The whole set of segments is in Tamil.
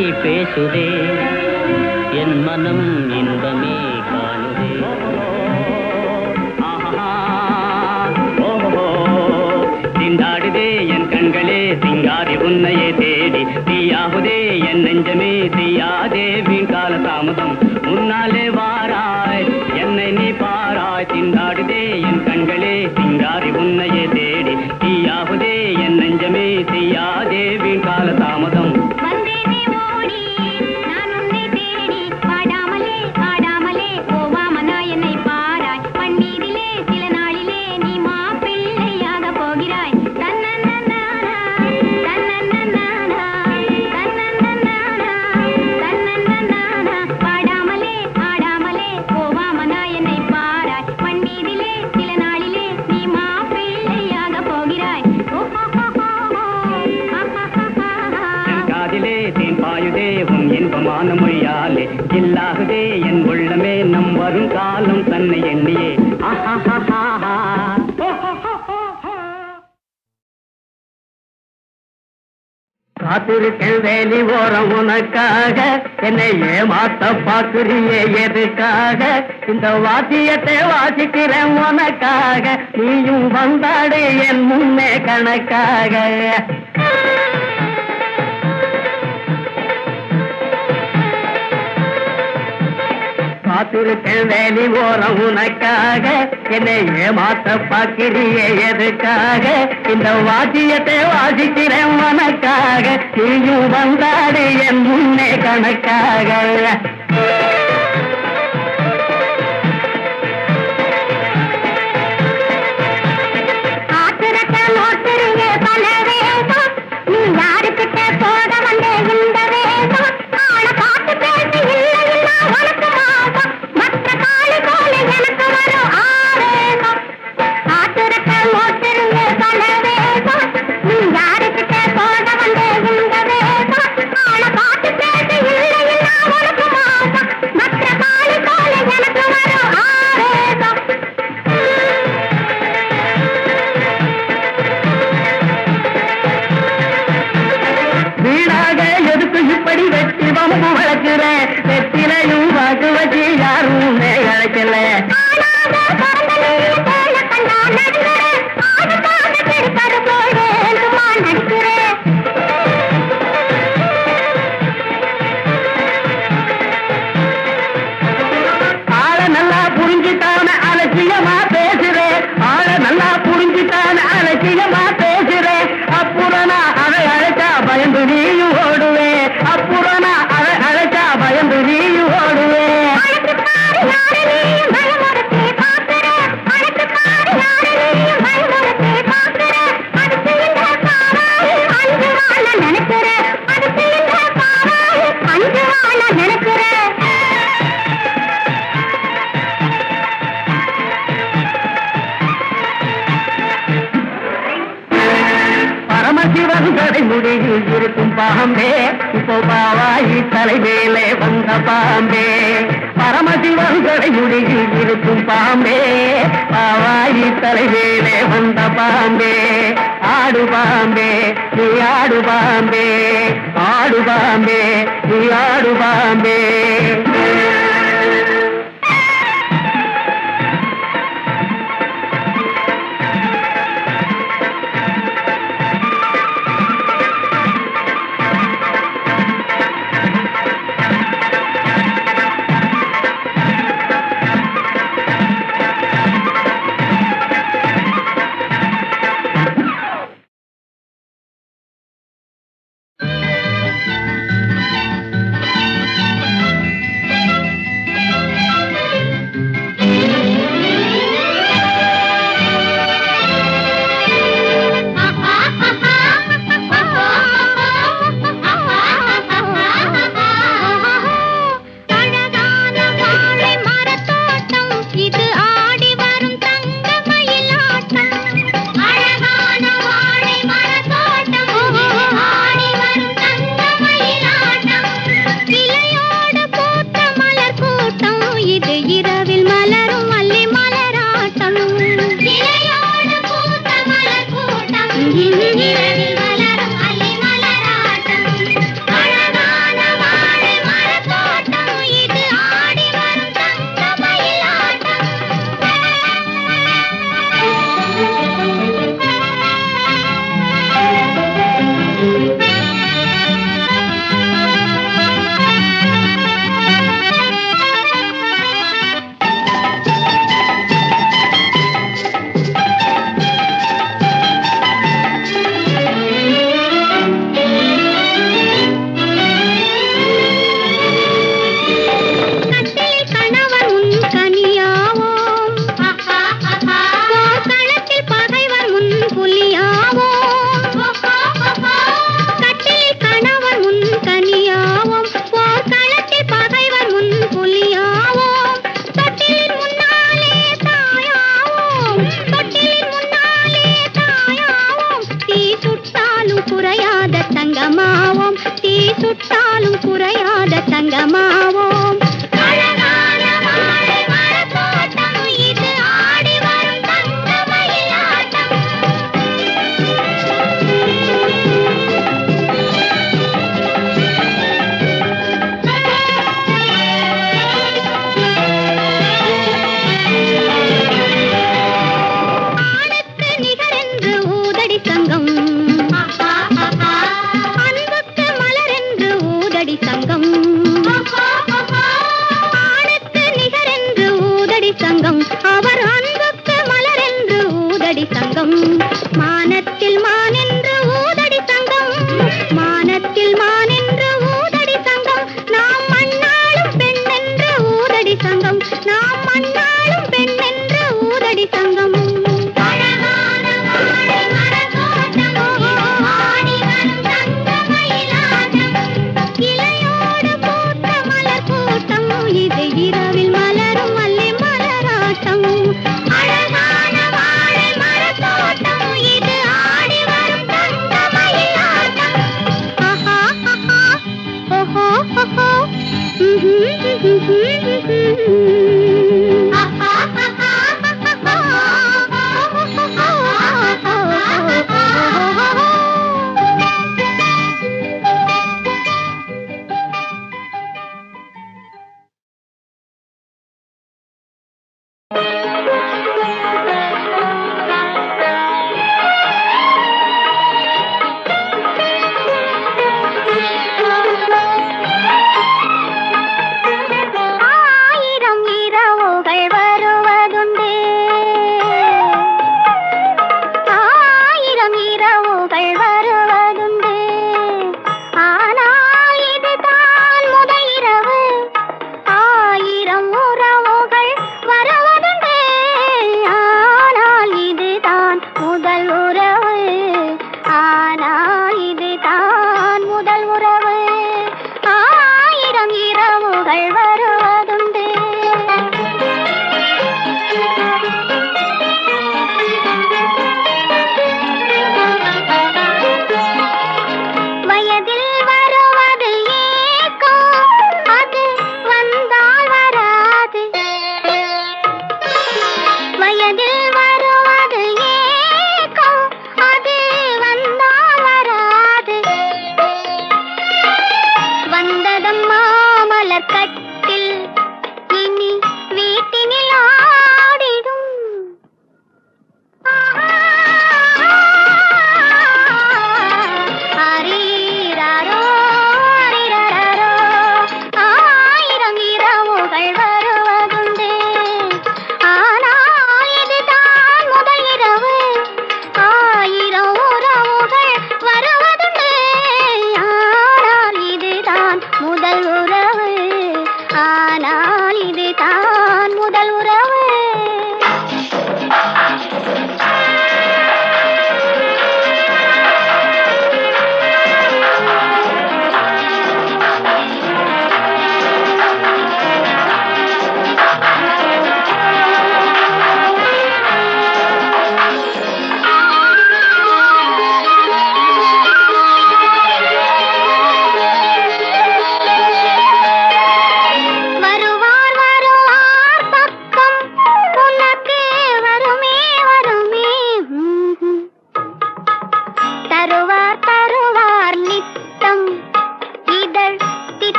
பேசுதே. என் மனம் இன்பமே காணுதே. திண்டாடுதே என் கண்களே திங்காதி உன்னையே தேடி. தீயாகுதே என் நெஞ்சமே தீயாதே வீண் கால தாமதம். முன்னாலே வாராய் என்னை நீ பாராய். திண்டாடுதே என் கண்களே திங்காதி உன்னையே தேடி. தீயாகுதே என் நெஞ்சமே தீயாதே வீண் கால தாமதம். இருக்கேன் வேலி ஓரம் உனக்காக. என்னை ஏமாத்த பாக்குறியே எதுக்காக? இந்த வாத்தியத்தை வாசிக்கிறேன் உனக்காக. நீயும் வந்தாடு என் முன்னே கணக்காக. காத்திருக்கேன் வேலி ஓரம் உனக்காக என்னை ஏமாத்த பாக்கிறியே எதுக்காக? இந்த வாத்தியத்தை வாசிக்கிறேன் உனக்காக. நீயும் வந்தாடு என் முன்னே கணக்காக. மலையும் வகுவ குடியில் இருக்கும் பாம்பே. பாவாயி தலைவேலே உண்ட பாம்பே. ஆடு பாம்பே நீ ஆடு பாம்பே. ஆடு பாம்பே நீ ஆடு பாம்பே.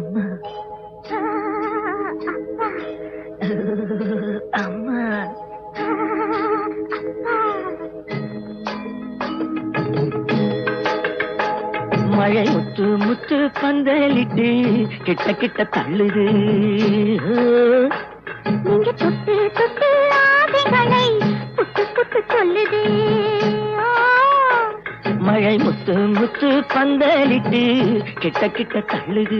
அம்மா. அம்மா. மழை முத்து முத்து பந்தலிட்டு கிட்ட கிட்ட தள்ளுது. நீங்க தொட்டு மழை முத்து முத்து பந்தலிட்டு கிட்ட கிட்ட தள்ளுது.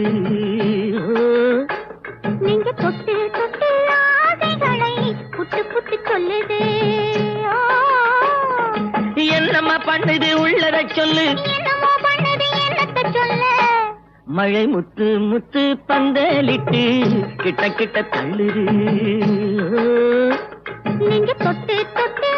நீங்க தொட்டு தொட்டு ஆசைகளை புட்டு புட்டு சொல்லுது. என்னம்மா பண்ணுது? உள்ளத சொல்லு? மழை முத்து முத்து பந்தலிட்டு கிட்ட கிட்ட தள்ளுது. நீங்க தொட்டு தொட்டு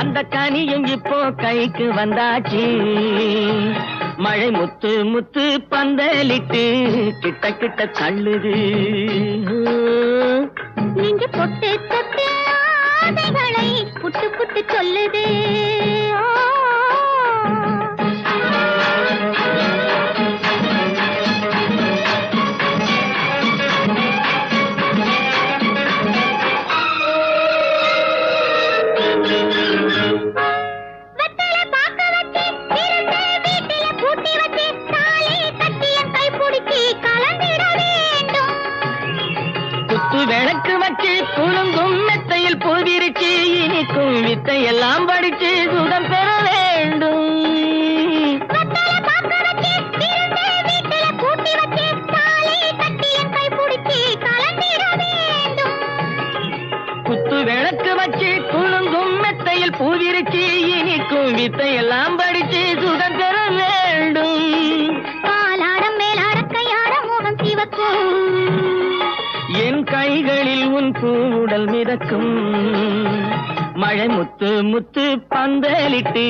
அந்த கனியும் இப்போ கைக்கு வந்தாச்சு. மழை முத்து முத்து பந்தலிட்டு கிட்ட கிட்ட தள்ளுது. நீங்க பொட்டு தொட்டு புட்டு புட்டு சொல்லுது. கருத்தை எல்லாம் படிச்சு சுதம் மழை முத்து முத்து பந்தலிட்டு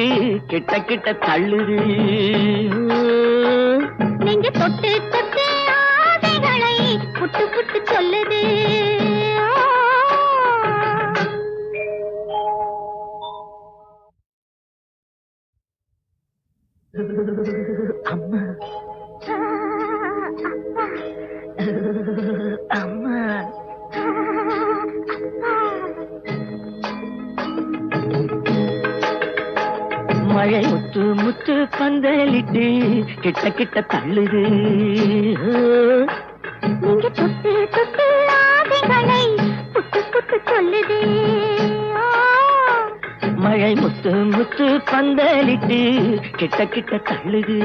கிட்ட கிட்ட தள்ளுது நீங்க தொட்டு தொட்டு ஆசைகளை புட்டு புட்டு சொல்லுது அம்மா மழை முத்து முத்து பந்தலிட்டு கிட்ட கிட்ட தள்ளுது. நீங்க தொட்டு தொட்டு ஆசைகளை புட்டு புட்டு சொல்லுது. மழை முத்து முத்து பந்தலிட்டு கிட்ட கிட்ட தள்ளுது.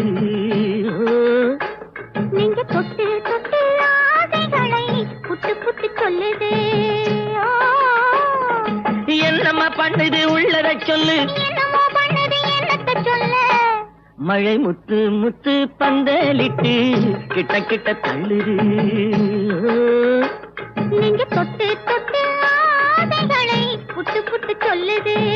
நீங்க தொட்டு தொட்டு ஆசைகளை புட்டு புட்டு சொல்லுது. என்னம்மா பண்ணுது? உள்ளத சொல்லு. மழை முத்து முத்து பந்தலிட்டு கிட்ட கிட்ட தள்ளுது. நீங்க தொட்டு தொட்டு ஆசைகளை புட்டு புட்டு சொல்லுது.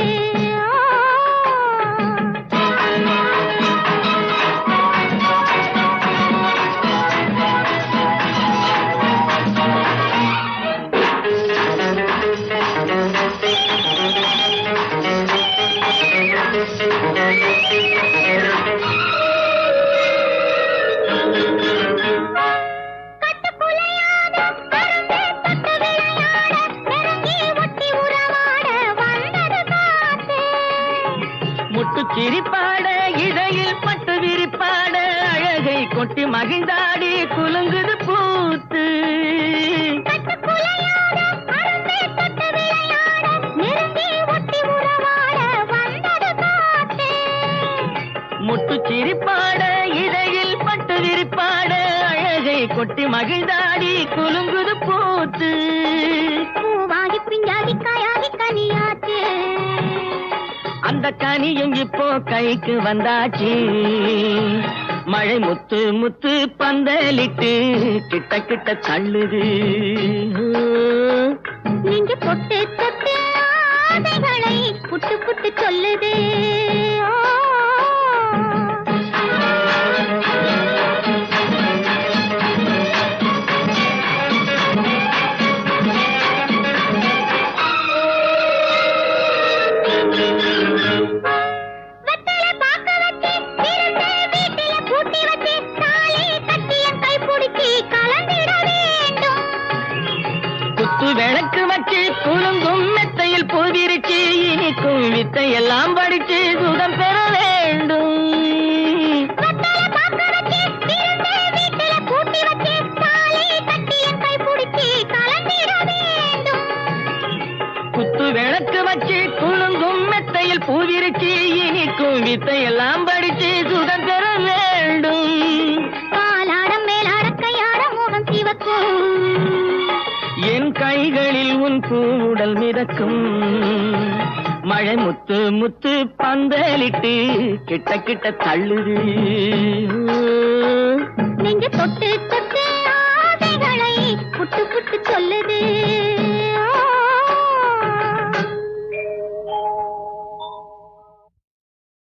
கொட்டி மகிழ்ந்தாடி குலுங்குது பூத்து. பூவாகி பிஞ்சாகி காயாகி கனியாச்சு. அந்த கனியும் இப்போ கைக்கு வந்தாச்சு. மழை முத்து முத்து பந்தலிட்டு கிட்ட கிட்ட தள்ளுது. நீங்க தொட்டு தொட்டு ஆசைகளை புட்டு புட்டு சொல்லுது. வித்தை எல்லாம் சுகம் பெற வேண்டும். பாலாடம் மேலாட கையாட மோகம் சிவக்கும் என் கைகளில் உன் பூவுடல் மிதக்கும். மழை முத்து முத்து பந்தலிட்டு கிட்ட கிட்ட தள்ளுது. நெஞ்சு தொட்டு